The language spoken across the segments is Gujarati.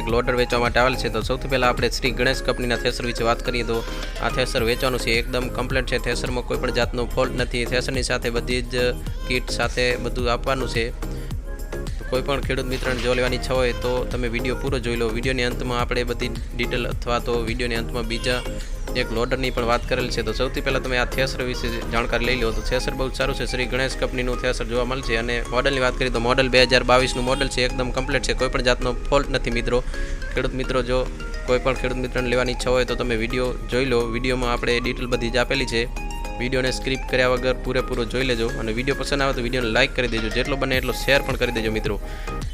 એક લોડર વેચવા માટે આવેલ છે. તો સૌથી પહેલાં આપણે શ્રી ગણેશ કંપનીના થેસર વિશે વાત કરીએ તો આ થેસર વેચવાનું છે. એકદમ કમ્પ્લેટ છે. થેસરમાં કોઈ પણ જાતનો ફોલ્ટ નથી. થેસરની સાથે બધી જ કીટ સાથે બધું આપવાનું છે. કોઈપણ ખેડૂત મિત્રને જો લેવાની ઈચ્છા હોય તો તમે વીડિયો પૂરો જોઈ લો. વિડીયોની અંતમાં આપણે બધી ડિટેલ અથવા તો વિડીયોની અંતમાં બીજા એક લોડરની પણ વાત કરેલ છે. તો સૌથી પહેલાં તમે આ થેસર વિશે જાણકારી લઈ લો. તો થેસર બહુ સારું છે. શ્રી ગણેશ કંપનીનું થેસર જોવા મળશે અને મોડલની વાત કરીએ તો મોડલ બે હજાર બાવીસનું મોડલ છે. એકદમ કમ્પ્લીટ છે. કોઈ પણ જાતનો ફોલ્ટ નથી મિત્રો. ખેડૂત મિત્રો, જો કોઈ પણ ખેડૂત મિત્રને લેવાની ઈચ્છા હોય તો તમે વીડિયો જોઈ લો. વિડીયોમાં આપણે ડિટેલ બધી જ આપેલી છે. વિડીયોને સ્ક્રીપ કર્યા વગર પૂરેપૂરો જોઈ લેજો અને વીડિયો પસંદ આવે તો વિડીયોને લાઇક કરી દેજો. જેટલો બને એટલો શેર પણ કરી દેજો મિત્રો.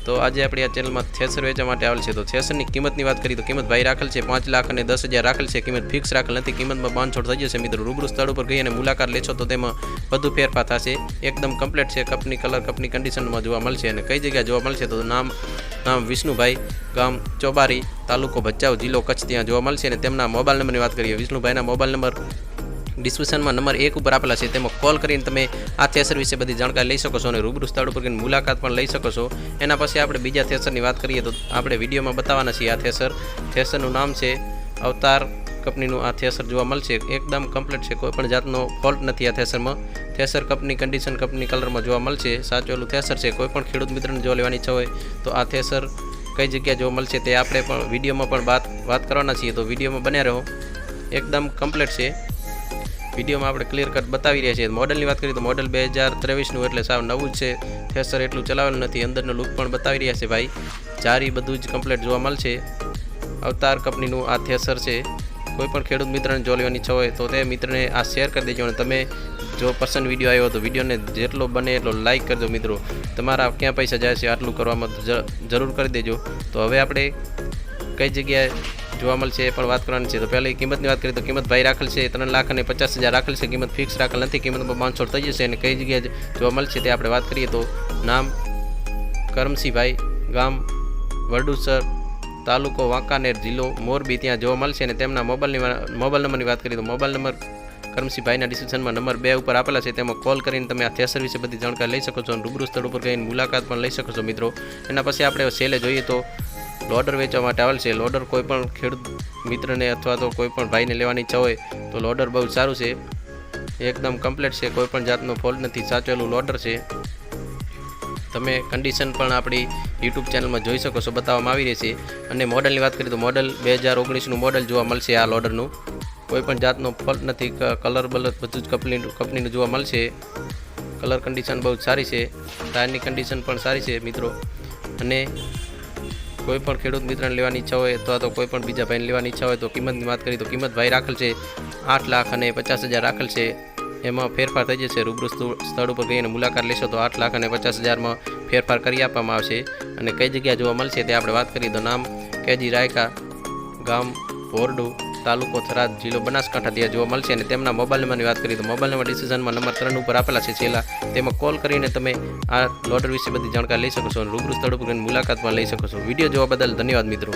તો આજે આપણી આ ચેનલમાં થેસર વેચવા માટે આવેલ છે. તો થેસરની કિંમતની વાત કરીએ તો કિંમત ભાઈ રાખેલ છે. પાંચ લાખ અને દસ હજાર રાખેલ છે. કિંમત ફિક્સ રાખેલ નથી. કિંમતમાં બાંધછોડ થઈ જશે મિત્રો. રૂબરૂ સ્થળ ઉપર ગઈ અને મુલાકાત લેશો તો તેમાં બધું ફેરફાર થશે. એકદમ કમ્પ્લીટ છે. કપની કલર કપની કન્ડિશનમાં જોવા મળશે અને કઈ જગ્યાએ જોવા મળશે તો નામ નામ વિષ્ણુભાઈ ગામ ચોબારી તાલુકો ભચાઉ જિલ્લો કચ્છ ત્યાં જોવા મળશે અને તેમના મોબાઈલ નંબરની વાત કરીએ. વિષ્ણુભાઈના મોબાઈલ નંબર ડિસ્ક્રિપ્શનમાં નંબર એક ઉપર આપેલા છે, તેમાં કોલ કરીને તમે આ થેસર વિશે બધી જાણકારી લઈ શકો છો અને રૂબરૂ સ્થળ ઉપર જઈને મુલાકાત પણ લઈ શકો છો. એના પછી આપણે બીજા થેસરની વાત કરીએ તો આપણે વિડીયોમાં બતાવવાના છીએ આ થેસર થેસરનું નામ છે અવતાર કંપનીનું આ થેસર જોવા મળશે. એકદમ કમ્પ્લીટ છે, કોઈ પણ જાતનો ફોલ્ટ નથી આ થેસરમાં થેસર કંપની કન્ડિશન કંપની કલરમાં જોવા મળશે. સાચવેલું થેસર છે, કોઈ પણ ખેડૂત મિત્રને જોવા લેવાની ઈચ્છા હોય તો આ થેસર કઈ જગ્યાએ જોવા મળશે તે આપણે પણ વિડીયોમાં પણ વાત વાત કરવાના છીએ. તો વિડીયોમાં બન્યા રહો. એકદમ કમ્પ્લીટ છે. વિડીયોમાં આપણે ક્લિયર કટ બતાવી રહ્યા છીએ. મોડલની વાત કરીએ તો મોડલ બે હજાર ત્રેવીસનું એટલે સાવ નવું છે. થેસર એટલું ચલાવેલું નથી, અંદરનો લુક પણ બતાવી રહ્યા છે ભાઈ. ચારી બધું જ કમ્પ્લીટ જોવા મળશે. અવતાર કંપનીનું આ થેસર છે. કોઈ પણ ખેડૂત મિત્રને જો લેવાની ઈચ્છા હોય તો તે મિત્રને આ શેર કરી દેજો અને તમે જો પસંદ વીડિયો આવ્યો તો વિડીયોને જેટલો બને એટલો લાઇક કરજો મિત્રો. તમારા ક્યાં પૈસા જાય છે આટલું કરવામાં જરૂર કરી દેજો. તો હવે આપણે કઈ જગ્યાએ જોવા મળશે, એ પણ વાત કરવાની છે. તો પહેલી કિંમતની વાત કરીએ તો કિંમત ભાઈ રાખેલ છે ત્રણ લાખ અને પચાસ હજાર રાખેલ છે. કિંમત ફિક્સ રાખેલ નથી. કિંમતમાં પાંચસો થઈ જશે અને કઈ જગ્યાએ જોવા મળશે તે આપણે વાત કરીએ તો નામ કરમસિંહભાઈ ગામ વરડુસર તાલુકો વાંકાનેર જિલ્લો મોરબી. ત્યાં જોવા મળશે અને તેમના મોબાઈલની મોબાઈલ નંબરની વાત કરીએ તો મોબાઈલ નંબર કરમસિંહભાઈના ડિસ્ક્રિપ્શનમાં નંબર બે ઉપર આપેલા છે. તેમાં કોલ કરીને તમે આ થેસર વિશે બધી જાણકારી લઈ શકો છો અને રૂબરૂ સ્થળ ઉપર ગઈને મુલાકાત પણ લઈ શકો છો મિત્રો. એના પછી આપણે સેલે જોઈએ તો લોડર વેચવા માટે આવેલ છે. લોડર કોઈ પણ ખેડૂત મિત્રને અથવા તો કોઈ પણ ભાઈને લેવાની ઈચ્છા હોય તો લોડર બહુ સારું છે. એકદમ કમ્પ્લીટ છે. કોઈ પણ જાતનો ફોલ્ટ નથી. સાચવેલું લોડર છે. તમે કન્ડિશન પણ આપણી યુટ્યુબ ચેનલમાં જોઈ શકો છો. બતાવવામાં આવી રહી છે. અને મોડલની વાત કરીએ તો મોડલ બે હજાર ઓગણીસનું મોડલ જોવા મળશે આ લોડરનું. કોઈ પણ જાતનો ફોલ્ટ નથી. કલર બલર બધું જ કંપની કંપનીનું જોવા મળશે. કલર કન્ડિશન બહુ સારી છે. ટાયરની કન્ડિશન પણ સારી છે, મિત્રો. અને કોઈ પણ ખેડૂત મિત્રને લેવાની ઈચ્છા હોય અથવા તો કોઈ પણ બીજા ભાઈને લેવાની ઈચ્છા હોય તો કિંમતની વાત કરી તો કિંમત ભાઈ રાખેલ છે. આઠ લાખ અને પચાસ હજાર રાખેલ છે. એમાં ફેરફાર થઈ જશે. રૂબરૂ સ્થળ ઉપર ગઈને મુલાકાત લેશો તો આઠ લાખ અને પચાસ હજારમાં ફેરફાર કરી આપવામાં આવશે. અને કઈ જગ્યાએ જોવા મળશે તે આપણે વાત કરીએ તો નામ કેજી રાયકા, ગામ ભોરડુ. તાલુકો થરાદ જિલ્લો બનાસકાંઠા ત્યાં જોવા મળશે અને તેમના મોબાઈલ નંબરની વાત કરીએ તો મોબાઈલ નંબર ડિસિઝનમાં નંબર ત્રણ ઉપર આપેલા છે છેલ્લા. તેમાં કોલ કરીને તમે આ લોટર વિશે બધી જાણકારી લઈ શકો છો અને રૂબરૂ સ્થળ ઉપર મુલાકાત પણ લઈ શકો છો. વીડિયો જોવા બદલ ધન્યવાદ મિત્રો.